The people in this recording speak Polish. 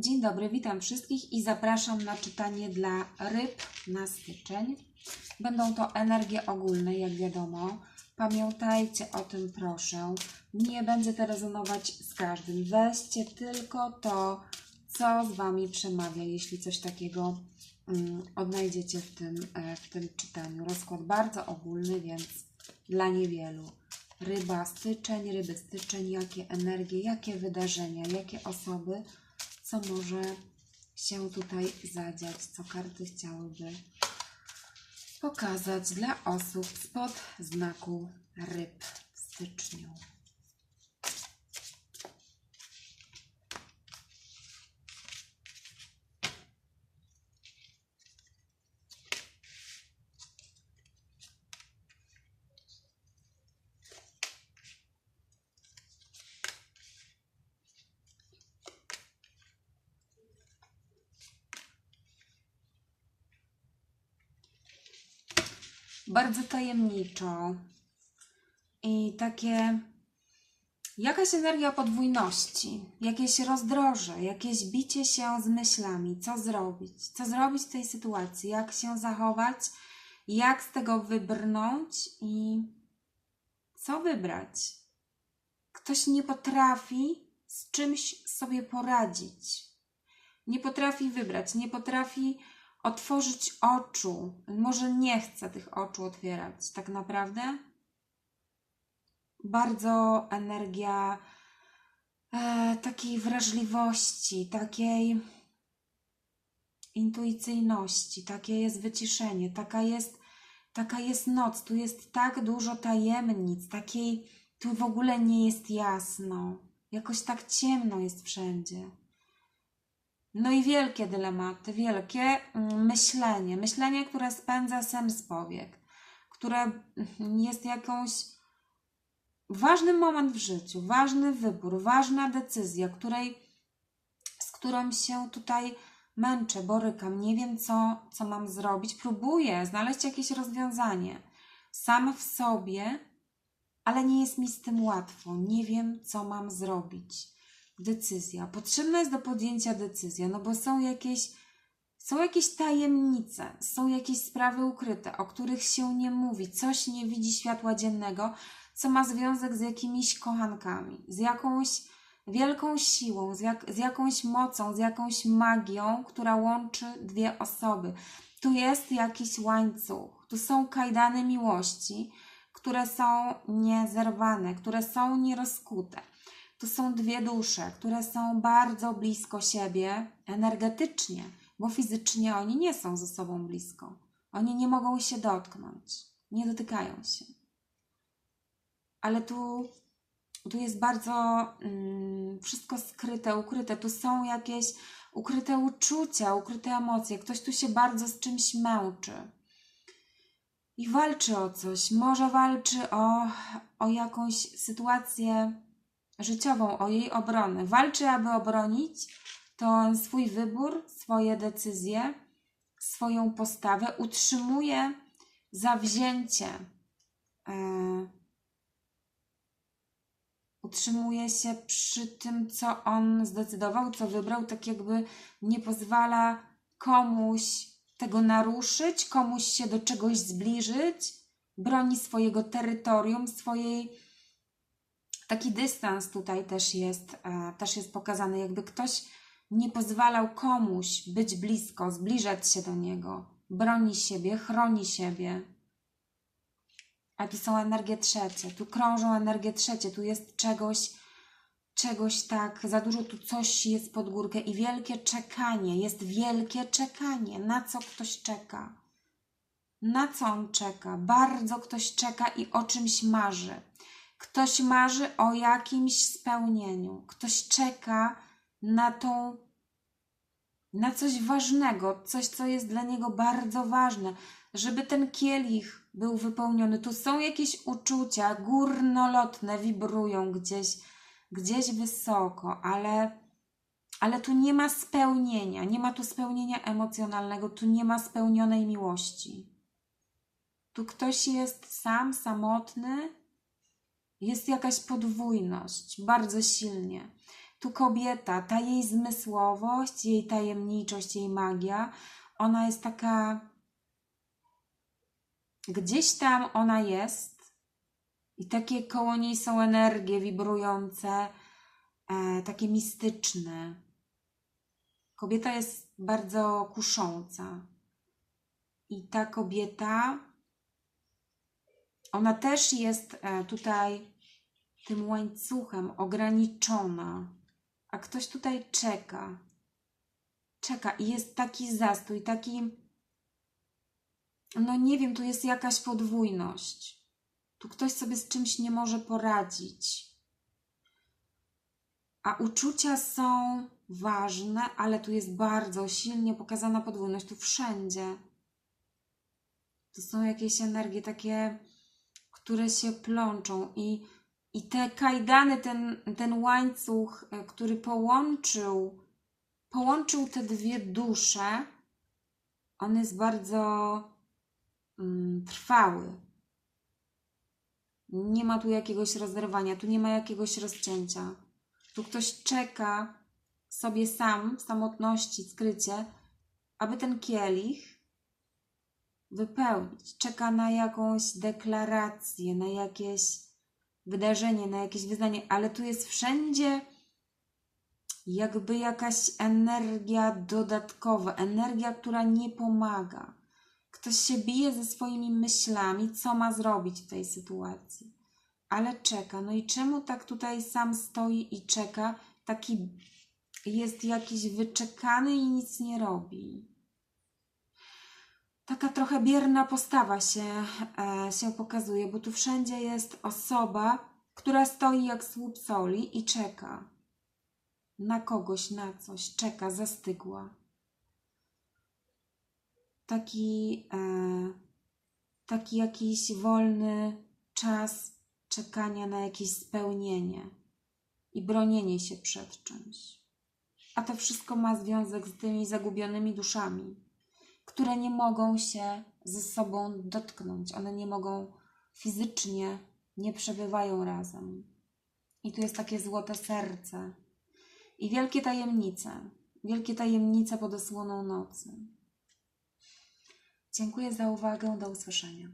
Dzień dobry, witam wszystkich i zapraszam na czytanie dla ryb na styczeń. Będą to energie ogólne, jak wiadomo. Pamiętajcie o tym, proszę. Nie będzie to rezonować z każdym. Weźcie tylko to, co z Wami przemawia, jeśli coś takiego mm, odnajdziecie w tym, e, w tym czytaniu. Rozkład bardzo ogólny, więc dla niewielu. Ryba styczeń, ryby styczeń, jakie energie, jakie wydarzenia, jakie osoby, co może się tutaj zadziać, co karty chciałyby pokazać dla osób spod znaku ryb w styczniu. Bardzo tajemniczo. I takie jakaś energia podwójności, jakieś rozdroże, jakieś bicie się z myślami, co zrobić, co zrobić w tej sytuacji, jak się zachować, jak z tego wybrnąć? I co wybrać. Ktoś nie potrafi z czymś sobie poradzić. Nie potrafi wybrać, nie potrafi otworzyć oczu. Może nie chce tych oczu otwierać, tak naprawdę. Bardzo energia e, takiej wrażliwości, takiej intuicyjności, takie jest wyciszenie, taka jest, taka jest noc, tu jest tak dużo tajemnic, takiej, tu w ogóle nie jest jasno, jakoś tak ciemno jest wszędzie. No i wielkie dylematy, wielkie mm, myślenie, myślenie, które spędza sen z powiek, które mm, jest jakąś ważny moment w życiu, ważny wybór, ważna decyzja, której, z którą się tutaj męczę, borykam, nie wiem co, co mam zrobić, próbuję znaleźć jakieś rozwiązanie sam w sobie, ale nie jest mi z tym łatwo, nie wiem co mam zrobić decyzja. Potrzebna jest do podjęcia decyzja, no bo są jakieś, są jakieś tajemnice, są jakieś sprawy ukryte, o których się nie mówi, coś nie widzi światła dziennego, co ma związek z jakimiś kochankami, z jakąś wielką siłą, z, jak, z jakąś mocą, z jakąś magią, która łączy dwie osoby. Tu jest jakiś łańcuch, tu są kajdany miłości, które są niezerwane, które są nierozkute to są dwie dusze, które są bardzo blisko siebie energetycznie, bo fizycznie oni nie są ze sobą blisko. Oni nie mogą się dotknąć, nie dotykają się. Ale tu, tu jest bardzo mm, wszystko skryte, ukryte. Tu są jakieś ukryte uczucia, ukryte emocje. Ktoś tu się bardzo z czymś męczy i walczy o coś. Może walczy o, o jakąś sytuację życiową, o jej obronę. Walczy, aby obronić to swój wybór, swoje decyzje, swoją postawę, utrzymuje zawzięcie. E, utrzymuje się przy tym, co on zdecydował, co wybrał, tak jakby nie pozwala komuś tego naruszyć, komuś się do czegoś zbliżyć, broni swojego terytorium, swojej taki dystans tutaj też jest, e, też jest pokazany, jakby ktoś nie pozwalał komuś być blisko, zbliżać się do niego, broni siebie, chroni siebie. A tu są energie trzecie, tu krążą energie trzecie, tu jest czegoś, czegoś tak, za dużo tu coś jest pod górkę i wielkie czekanie, jest wielkie czekanie, na co ktoś czeka. Na co on czeka? Bardzo ktoś czeka i o czymś marzy. Ktoś marzy o jakimś spełnieniu, ktoś czeka na tą, na coś ważnego, coś, co jest dla niego bardzo ważne, żeby ten kielich był wypełniony. Tu są jakieś uczucia górnolotne, wibrują gdzieś, gdzieś wysoko, ale, ale tu nie ma spełnienia, nie ma tu spełnienia emocjonalnego, tu nie ma spełnionej miłości. Tu ktoś jest sam, samotny, jest jakaś podwójność, bardzo silnie. Tu kobieta, ta jej zmysłowość, jej tajemniczość, jej magia, ona jest taka. Gdzieś tam ona jest i takie koło niej są energie wibrujące, e, takie mistyczne. Kobieta jest bardzo kusząca. I ta kobieta, ona też jest e, tutaj tym łańcuchem ograniczona, a ktoś tutaj czeka. Czeka i jest taki zastój, taki. No nie wiem, tu jest jakaś podwójność. Tu ktoś sobie z czymś nie może poradzić. A uczucia są ważne, ale tu jest bardzo silnie pokazana podwójność. Tu wszędzie. To są jakieś energie takie, które się plączą i, i te kajdany, ten, ten łańcuch, e, który połączył, połączył te dwie dusze, on jest bardzo mm, trwały. Nie ma tu jakiegoś rozerwania, tu nie ma jakiegoś rozcięcia. Tu ktoś czeka sobie sam, w samotności, skrycie, aby ten kielich wypełnić. Czeka na jakąś deklarację, na jakieś wydarzenie, na jakieś wyznanie, ale tu jest wszędzie jakby jakaś energia dodatkowa, energia, która nie pomaga. Ktoś się bije ze swoimi myślami, co ma zrobić w tej sytuacji, ale czeka. No i czemu tak tutaj sam stoi i czeka? Taki jest jakiś wyczekany i nic nie robi taka trochę bierna postawa się, e, się pokazuje, bo tu wszędzie jest osoba, która stoi jak słup soli i czeka na kogoś, na coś, czeka, zastygła. Taki, e, taki jakiś wolny czas czekania na jakieś spełnienie i bronienie się przed czymś. A to wszystko ma związek z tymi zagubionymi duszami które nie mogą się ze sobą dotknąć. One nie mogą fizycznie, nie przebywają razem. I tu jest takie złote serce i wielkie tajemnice, wielkie tajemnice pod osłoną nocy. Dziękuję za uwagę, do usłyszenia.